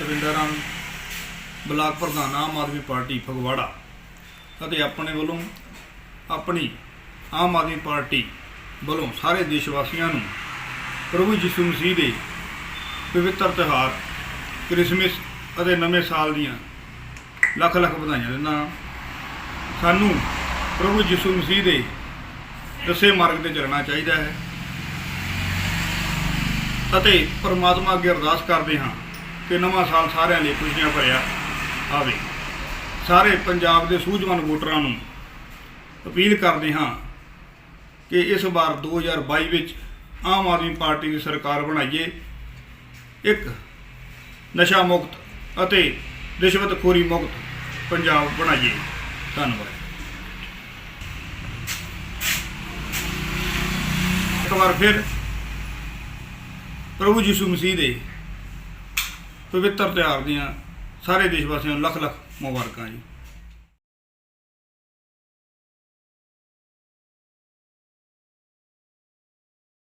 Ravinder block ਪ੍ਰਧਾਨ Aam Aadmi party, Phagwara ਅਤੇ ਆਪਣੇ ਵੱਲੋਂ ਆਪਣੀ ਆਮ ਆਦਮੀ ਪਾਰਟੀ ਵੱਲੋਂ ਸਾਰੇ ਦੇਸ਼ ਵਾਸੀਆਂ ਨੂੰ ਪ੍ਰਭੂ ਯਿਸੂ ਮਸੀਹ ਦੇ ਪਵਿੱਤਰ ਤਿਉਹਾਰ, ਕ੍ਰਿਸਮਸ ਅਤੇ ਨਵੇਂ ਸਾਲ ਦੀਆਂ ਲੱਖ ਲੱਖ ਵਧਾਈਆਂ ਦਿੰਦਾ ਹਾਂ। ਸਾਨੂੰ ਪ੍ਰਭੂ ਯਿਸੂ ਮਸੀਹ ਦੇ ਦੱਸੇ ਮਾਰਗ ਤੇ ਚੱਲਣਾ ਚਾਹੀਦਾ ਹੈ ਅਤੇ ਪਰਮਾਤਮਾ ਅੱਗੇ ਅਰਦਾਸ ਕਰਦੇ ਹਾਂ ਕਿ ਨਵਾਂ ਸਾਲ ਸਾਰਿਆਂ ਲਈ ਖੁਸ਼ੀਆਂ ਭਰਿਆ ਆਵੇ। ਸਾਰੇ ਪੰਜਾਬ ਦੇ ਸੂਝਵਾਨ ਵੋਟਰਾਂ ਨੂੰ ਅਪੀਲ ਕਰਦੇ ਹਾਂ ਕਿ ਇਸ ਵਾਰ 2022 ਵਿੱਚ ਆਮ ਆਦਮੀ ਪਾਰਟੀ ਦੀ ਸਰਕਾਰ ਬਣਾਈਏ। ਇੱਕ ਨਸ਼ਾ ਮੁਕਤ ਅਤੇ ਰਿਸ਼ਵਤਖੋਰੀ ਮੁਕਤ ਪੰਜਾਬ ਬਣਾਈਏ। ਧੰਨਵਾਦ। ਇੱਕ ਵਾਰ ਫਿਰ ਪ੍ਰਭੂ ਯਿਸੂ ਮਸੀਹ ਦੇ ਪਵਿੱਤਰ ਤਿਉਹਾਰ ਦੀਆਂ ਸਾਰੇ ਦੇਸ਼ ਵਾਸੀਆਂ ਨੂੰ ਲੱਖ ਲੱਖ ਮੁਬਾਰਕਾਂ ਜੀ।